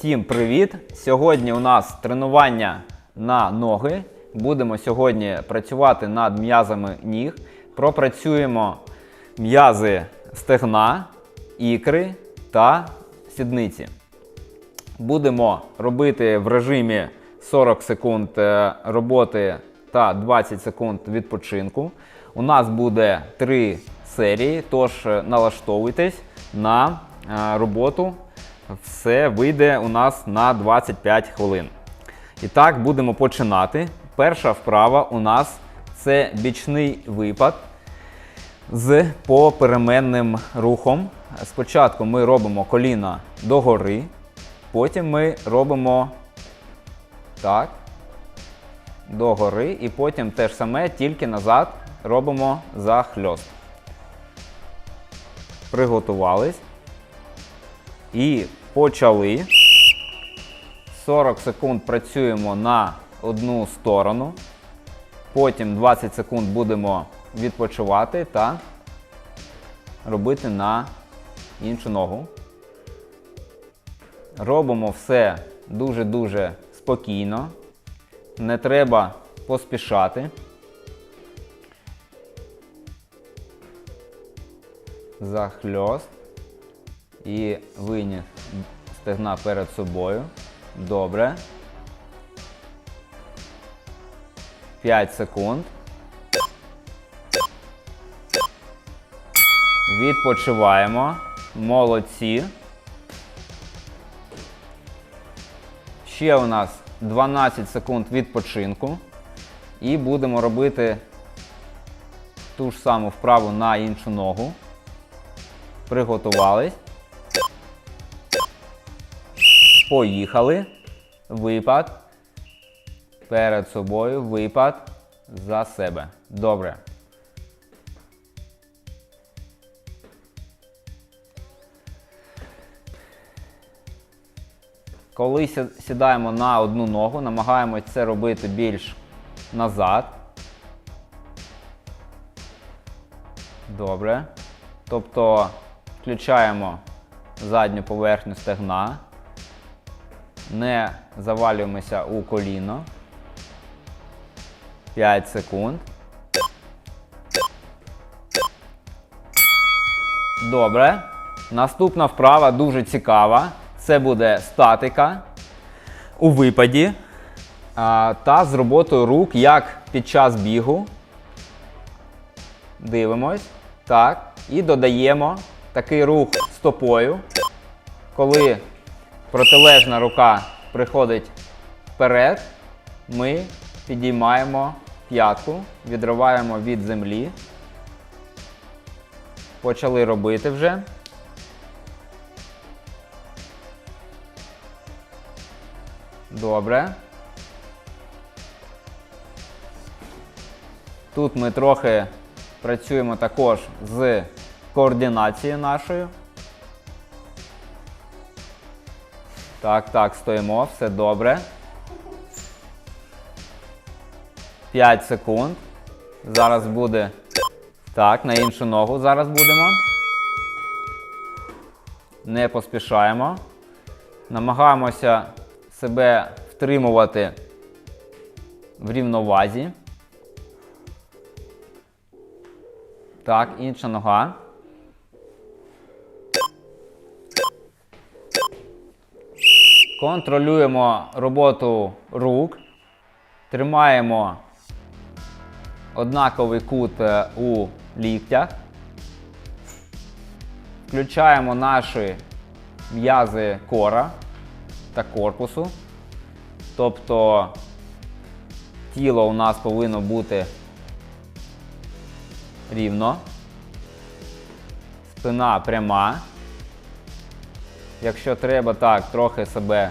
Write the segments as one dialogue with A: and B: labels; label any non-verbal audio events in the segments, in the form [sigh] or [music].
A: Всім привіт! Сьогодні у нас тренування на ноги. Будемо сьогодні працювати над м'язами ніг. Пропрацюємо м'язи стегна, ікри та сідниці. Будемо робити в режимі 40 секунд е, роботи та 20 секунд відпочинку. У нас буде три серії, тож е, налаштовуйтесь на е, роботу. Все вийде у нас на 25 хвилин. І так, будемо починати. Перша вправа у нас це бічний випад з попеременним рухом. Спочатку ми робимо коліна догори, потім ми робимо так, догори, і потім те ж саме, тільки назад робимо захльост. Приготувались. І почали. 40 секунд працюємо на одну сторону. Потім 20 секунд будемо відпочивати та робити на іншу ногу. Робимо все дуже-дуже спокійно. Не треба поспішати. Захльост. І виніс стегна перед собою. Добре. 5 секунд. Відпочиваємо. Молодці. Ще у нас 12 секунд відпочинку. І будемо робити ту ж саму вправу на іншу ногу. Приготувались. Поїхали. Випад. Перед собою. Випад. За себе. Добре. Коли сідаємо на одну ногу, намагаємось це робити більш назад. Добре. Тобто включаємо задню поверхню стегна. Не завалюємося у коліно. 5 секунд. Добре. Наступна вправа дуже цікава. Це буде статика у випаді та з роботою рук, як під час бігу. Дивимось. Так. І додаємо такий рух стопою. Коли протилежна рука приходить вперед, ми підіймаємо п'ятку, відриваємо від землі. Почали робити вже. Добре. Тут ми трохи працюємо також з координацією нашою. Так, так, стоїмо, все добре. 5 секунд. Зараз буде. Так, на іншу ногу зараз будемо. Не поспішаємо. Намагаємося себе втримувати в рівновазі. Так, інша нога. Контролюємо роботу рук. Тримаємо однаковий кут е, у ліктях. Включаємо наші м'язи кора та корпусу. Тобто тіло у нас повинно бути рівно. Спина пряма. Якщо треба, так, трохи себе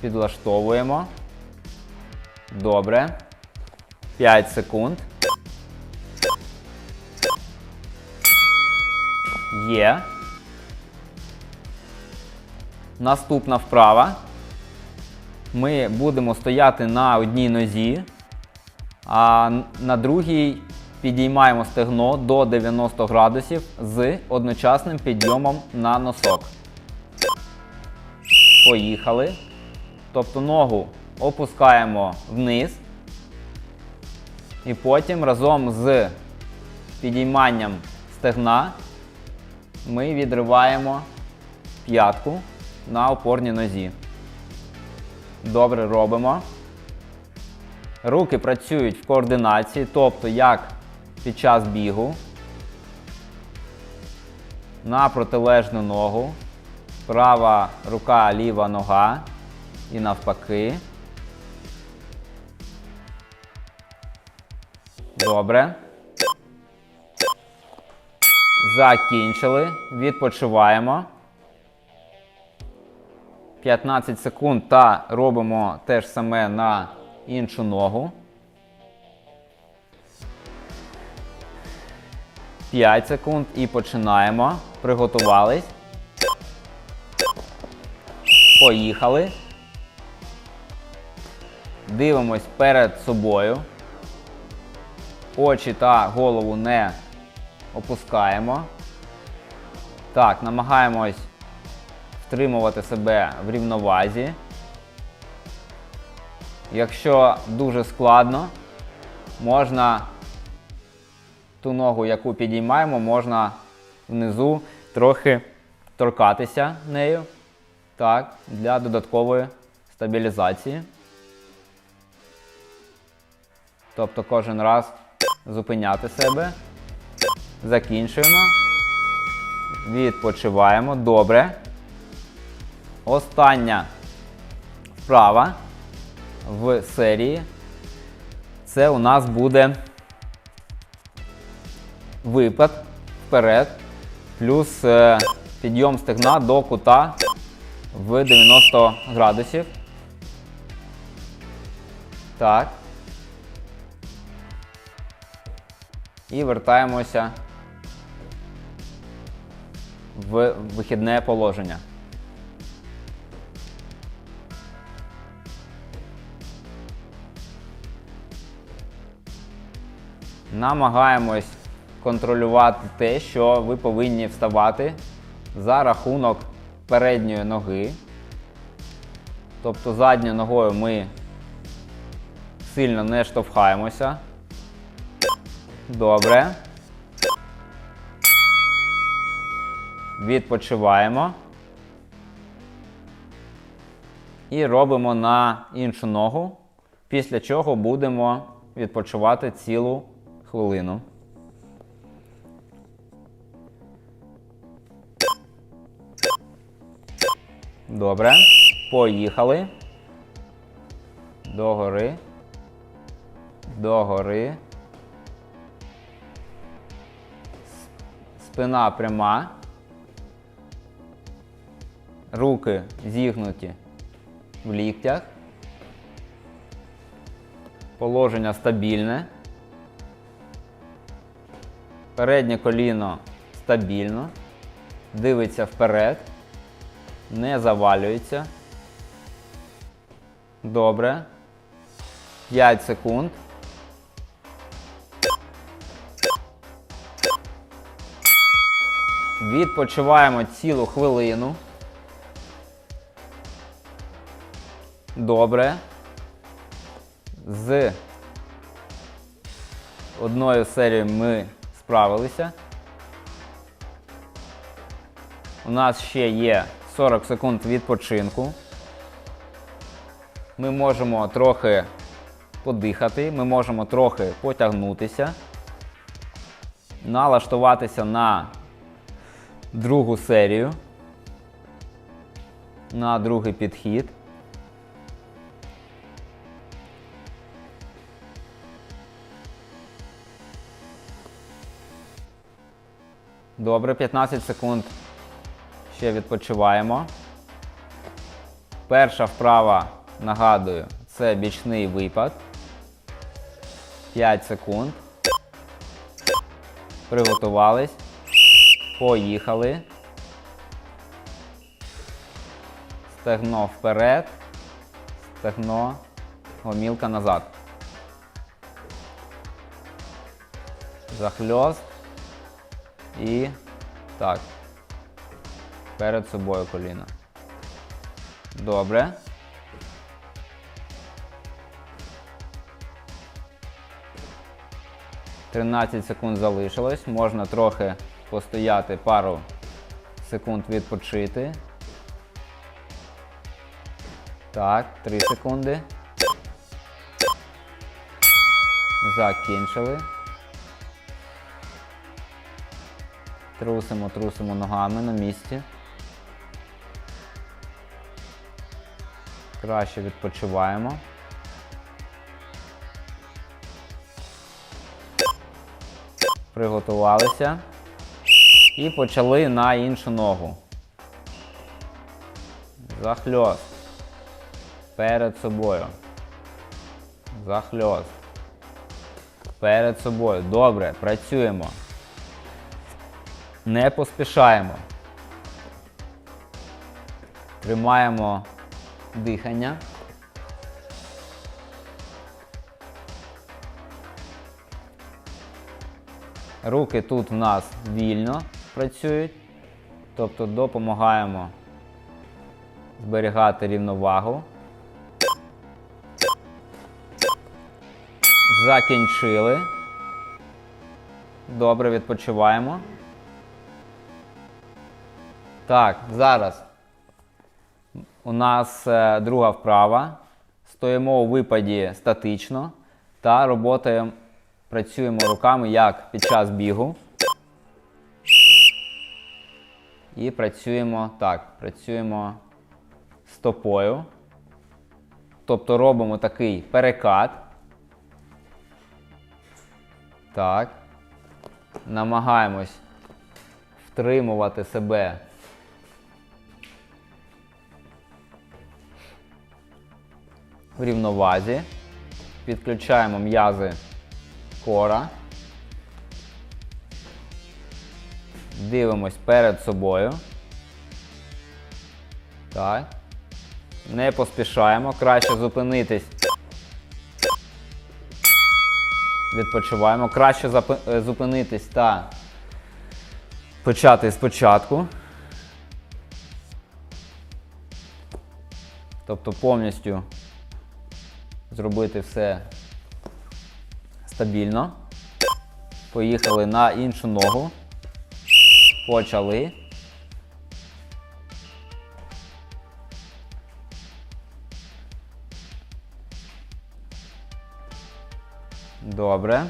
A: підлаштовуємо. Добре. 5 секунд. Є. Наступна вправа. Ми будемо стояти на одній нозі, а на другій підіймаємо стегно до 90 градусів з одночасним підйомом на носок. Поїхали. Тобто ногу опускаємо вниз. І потім разом з підійманням стегна ми відриваємо п'ятку на опорній нозі. Добре робимо. Руки працюють в координації, тобто як під час бігу. На протилежну ногу. Права рука, ліва нога. І навпаки. Добре. Закінчили. Відпочиваємо. 15 секунд та робимо те ж саме на іншу ногу. 5 секунд і починаємо. Приготувались. Поїхали. Дивимось перед собою. Очі та голову не опускаємо. Так, намагаємось втримувати себе в рівновазі. Якщо дуже складно, можна ту ногу, яку підіймаємо, можна внизу трохи торкатися нею. Так, для додаткової стабілізації. Тобто кожен раз зупиняти себе. Закінчуємо. Відпочиваємо. Добре. Остання вправа в серії. Це у нас буде випад вперед, плюс е, підйом стегна до кута в 90 градусів. Так. І вертаємося в вихідне положення. Намагаємось контролювати те, що ви повинні вставати за рахунок передньої ноги. Тобто задньою ногою ми сильно не штовхаємося. Добре. Відпочиваємо. І робимо на іншу ногу, після чого будемо відпочивати цілу хвилину. Добре. Поїхали. Догори. Догори. Спина пряма. Руки зігнуті в ліктях. Положення стабільне. Переднє коліно стабільно. Дивиться вперед. Не завалюється. Добре. 5 секунд. Відпочиваємо цілу хвилину. Добре. З одною серією ми справилися. У нас ще є 40 секунд відпочинку. Ми можемо трохи подихати, ми можемо трохи потягнутися, налаштуватися на другу серію, на другий підхід. Добре, 15 секунд. Ще відпочиваємо. Перша вправа, нагадую, це бічний випад. 5 секунд. Приготувались. Поїхали. Стегно вперед. Стегно. Гомілка назад. Захльост. І так. Перед собою коліна. Добре. Тринадцять секунд залишилось. Можна трохи постояти пару секунд відпочити. Так, 3 секунди. Закінчили. Трусимо, трусимо ногами на місці. Краще відпочиваємо. Приготувалися. І почали на іншу ногу. Захльост. Перед собою. Захльост. Перед собою. Добре, працюємо. Не поспішаємо. Тримаємо дихання. Руки тут в нас вільно працюють, тобто допомагаємо зберігати рівновагу. Закінчили. Добре, відпочиваємо. Так, зараз у нас е, друга вправа. Стоїмо у випаді статично та роботаємо, працюємо руками як під час бігу. І працюємо так, працюємо стопою. Тобто робимо такий перекат. Так. Намагаємось втримувати себе в рівновазі. Підключаємо м'язи кора. Дивимось перед собою. Так. Не поспішаємо. Краще зупинитись. Відпочиваємо. Краще е, зупинитись та почати спочатку. Тобто повністю зробити все стабільно. Поїхали на іншу ногу. Почали. Добре.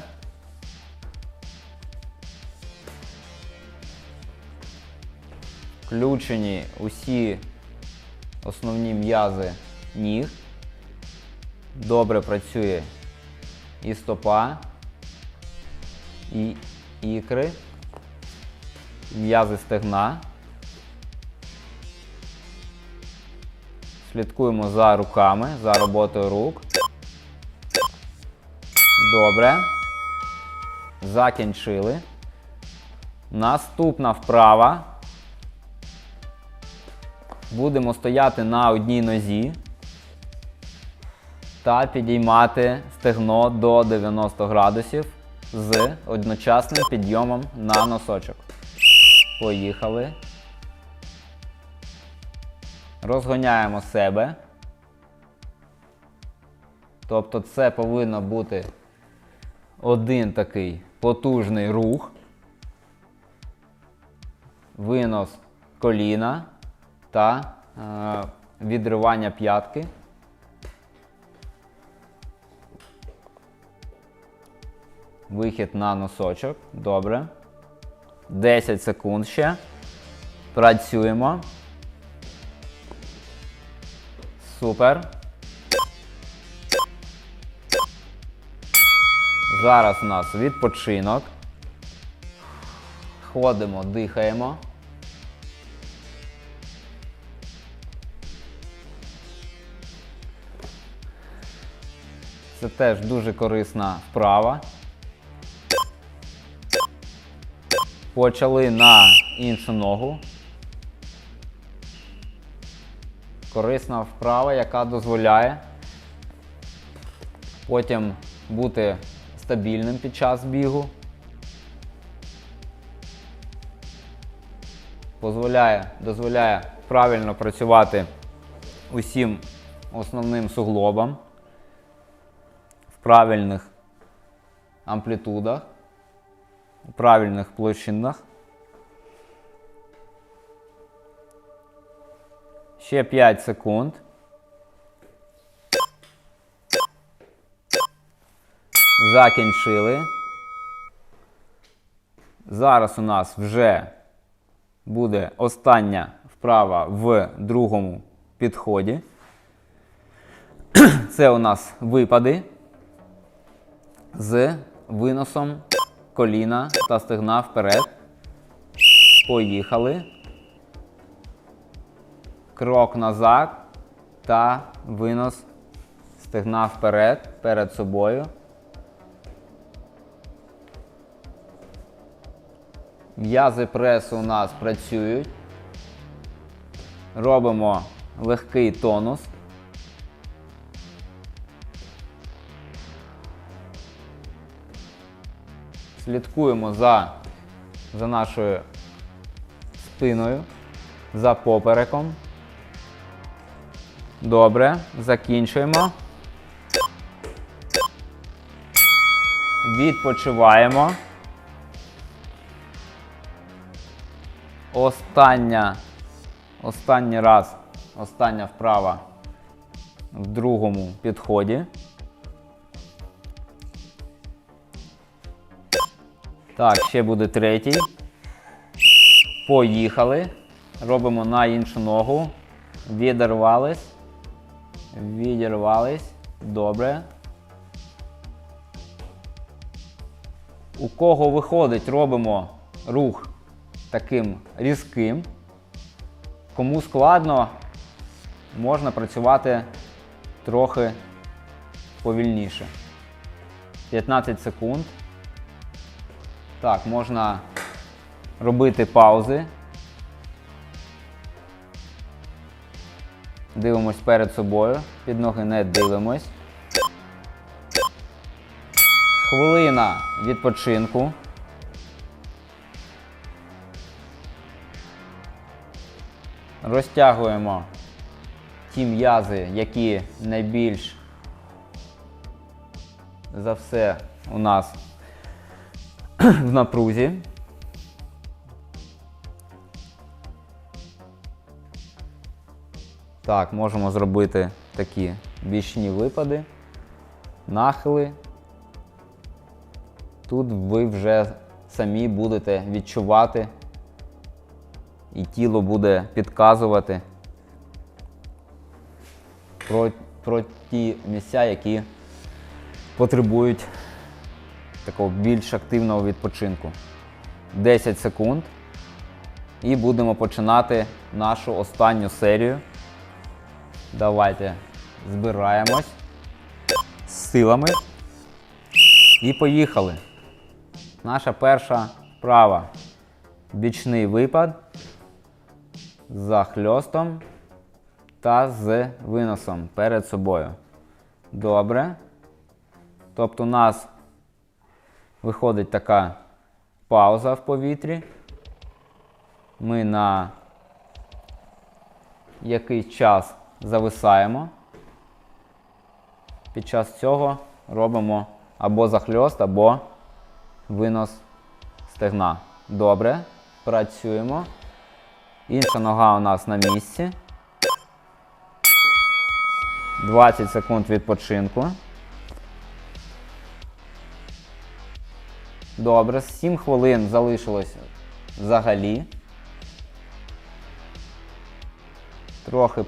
A: Включені усі основні м'язи ніг. Добре працює і стопа, і ікри, м'язи стегна. Слідкуємо за руками, за роботою рук. Добре. Закінчили. Наступна вправа. Будемо стояти на одній нозі та підіймати стегно до 90 градусів з одночасним підйомом на носочок. Поїхали. Розгоняємо себе. Тобто це повинно бути один такий потужний рух. Винос коліна та е, відривання п'ятки. Вихід на носочок. Добре. 10 секунд ще. Працюємо. Супер. Зараз у нас відпочинок. Ходимо, дихаємо. Це теж дуже корисна вправа. Почали на іншу ногу. Корисна вправа, яка дозволяє потім бути стабільним під час бігу. Дозволяє, дозволяє правильно працювати усім основним суглобам в правильних амплітудах, у правильних площинах. Ще 5 секунд. Закінчили. Зараз у нас вже буде остання вправа в другому підході. Це у нас випади з виносом коліна та стегна вперед. Поїхали. Крок назад та винос стегна вперед перед собою. М'язи пресу у нас працюють. Робимо легкий тонус. Слідкуємо за, за нашою спиною, за попереком. Добре, закінчуємо. Відпочиваємо. Остання, останній раз, остання вправа в другому підході. Так, ще буде третій. Поїхали. Робимо на іншу ногу. Відірвались. Відірвались. Добре. У кого виходить, робимо рух таким різким. Кому складно, можна працювати трохи повільніше. 15 секунд. Так, можна робити паузи. Дивимось перед собою, під ноги не дивимось. Хвилина відпочинку. Розтягуємо ті м'язи, які найбільш за все у нас [clears throat] в напрузі. Так, можемо зробити такі бічні випади, нахили. Тут ви вже самі будете відчувати, і тіло буде підказувати про, про ті місця, які потребують такого більш активного відпочинку. 10 секунд. І будемо починати нашу останню серію. Давайте збираємось з силами. І поїхали. Наша перша вправа. Бічний випад з захльостом та з виносом перед собою. Добре. Тобто у нас виходить така пауза в повітрі. Ми на якийсь час зависаємо. Під час цього робимо або захльост, або винос стегна. Добре. Працюємо. Інша нога у нас на місці. 20 секунд відпочинку. Добре, 7 хвилин залишилось взагалі. Трохи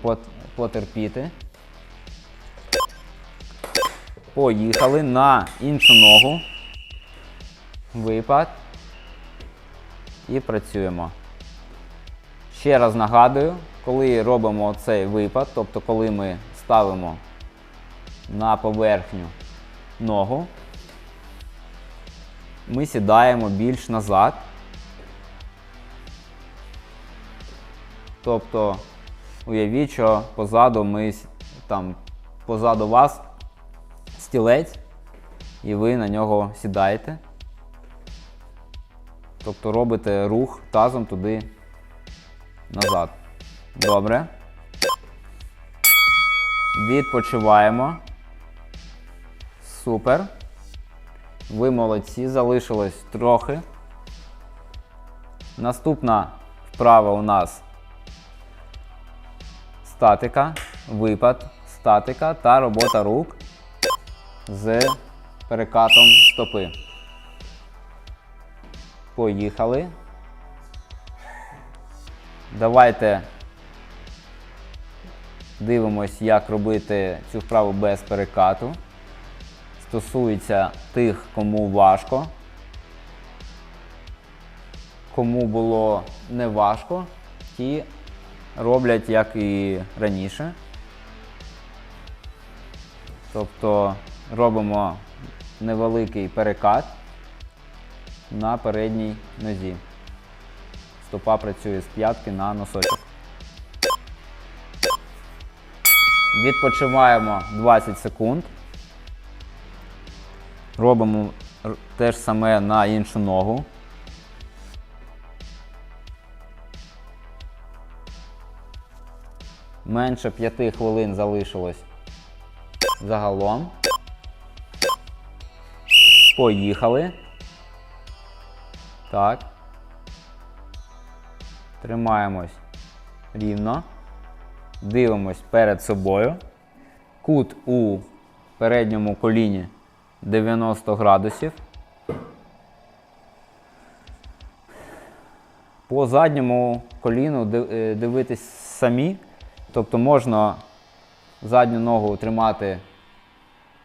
A: потерпіти. Поїхали на іншу ногу. Випад. І працюємо. Ще раз нагадую, коли робимо цей випад, тобто коли ми ставимо на поверхню ногу, ми сідаємо більш назад. Тобто, уявіть, що позаду ми там позаду вас стілець, і ви на нього сідаєте. Тобто робите рух тазом туди назад. Добре. Відпочиваємо. Супер. Ви молодці, залишилось трохи. Наступна вправа у нас статика, випад, статика та робота рук з перекатом стопи. Поїхали. Давайте дивимось, як робити цю вправу без перекату. Стосується тих, кому важко. Кому було не важко, ті роблять як і раніше. Тобто робимо невеликий перекат на передній нозі. Стопа працює з п'ятки на носочок. Відпочиваємо 20 секунд. Робимо те ж саме на іншу ногу. Менше 5 хвилин залишилось загалом. Поїхали. Так. Тримаємось рівно. Дивимось перед собою. Кут у передньому коліні 90 градусів. По задньому коліну е, дивитись самі. Тобто можна задню ногу тримати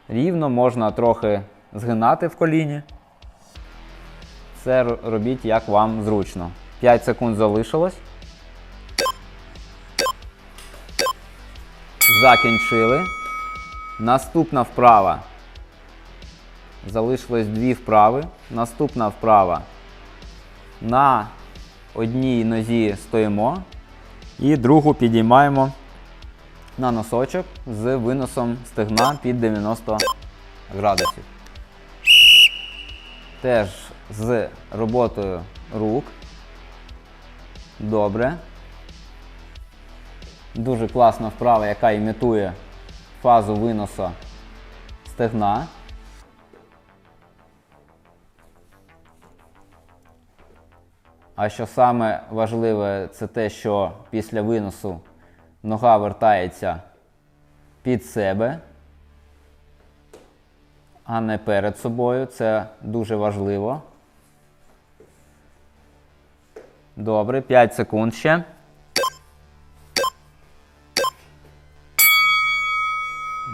A: рівно, можна трохи згинати в коліні. Це робіть як вам зручно. 5 секунд залишилось. Закінчили. Наступна вправа. Залишилось дві вправи. Наступна вправа. На одній нозі стоїмо і другу підіймаємо на носочок з виносом стегна під 90 градусів. Теж з роботою рук. Добре. Дуже класна вправа, яка імітує фазу виносу стегна. А що саме важливе, це те, що після виносу нога вертається під себе, а не перед собою. Це дуже важливо. Добре, 5 секунд ще.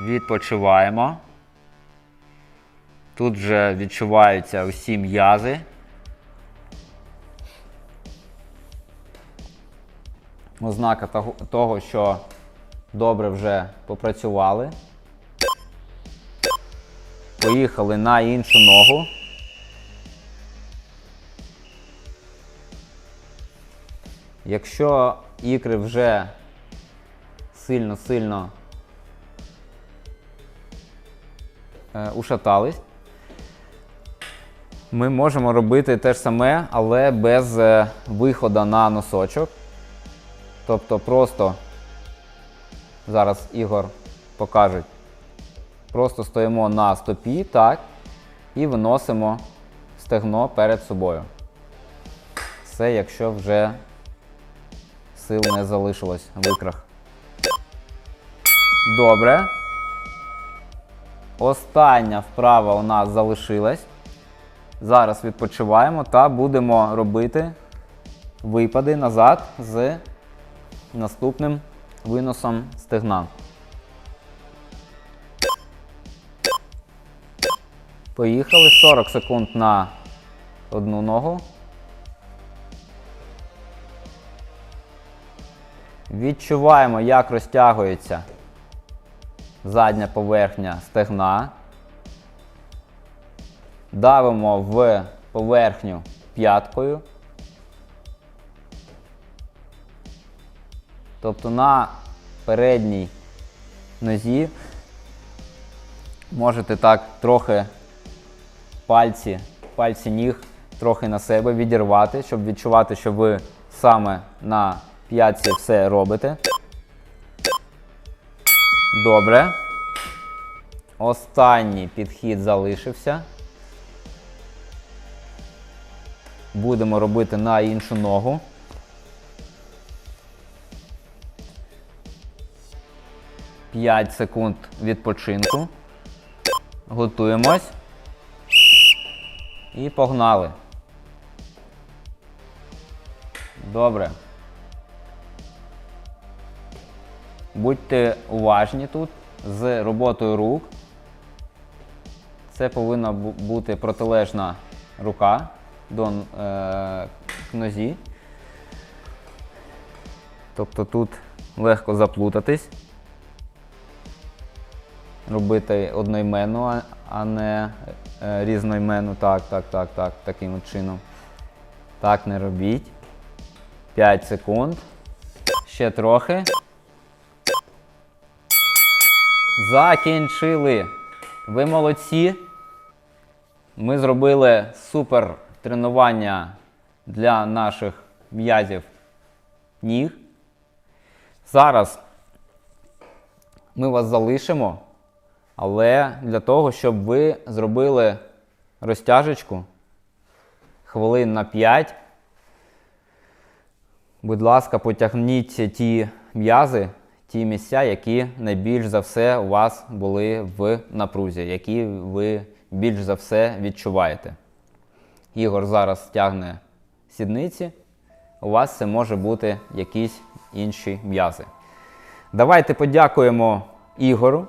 A: Відпочиваємо. Тут вже відчуваються усі м'язи. Ознака того- що добре вже попрацювали. Поїхали на іншу ногу. Якщо ікри вже сильно-сильно е, ушатались, ми можемо робити те ж саме, але без е, виходу на носочок. Тобто просто зараз Ігор покаже. Просто стоїмо на стопі, так, і виносимо стегно перед собою. Це якщо вже сил не залишилось в ікрах. Добре. Остання вправа у нас залишилась. Зараз відпочиваємо та будемо робити випади назад з наступним виносом стегна. Поїхали 40 секунд на одну ногу. Відчуваємо, як розтягується задня поверхня стегна. Давимо в поверхню п'яткою. Тобто на передній нозі можете так трохи пальці, пальці ніг трохи на себе відірвати, щоб відчувати, що ви саме на п'ятці все робите. Добре. Останній підхід залишився. Будемо робити на іншу ногу. П'ять секунд відпочинку. Готуємось. І погнали. Добре. Будьте уважні тут з роботою рук. Це повинна бути протилежна рука до е, нозі. Тобто тут легко заплутатись. Робити одноіменну, а- не е, різноіменну. Так, так, так, так, таким чином. Так не робіть. 5 секунд. Ще трохи. Закінчили. Ви молодці. Ми зробили супер тренування для наших м'язів ніг. Зараз ми вас залишимо, але для того, щоб ви зробили розтяжечку хвилин на 5. Будь ласка, потягніть ті м'язи, ті місця, які найбільш за все у вас були в напрузі, які ви більш за все відчуваєте. Ігор зараз тягне сідниці, у вас це може бути якісь інші м'язи. Давайте подякуємо Ігору.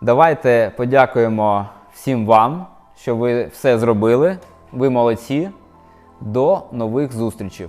A: Давайте подякуємо всім вам, що ви все зробили. Ви молодці. До нових зустрічей!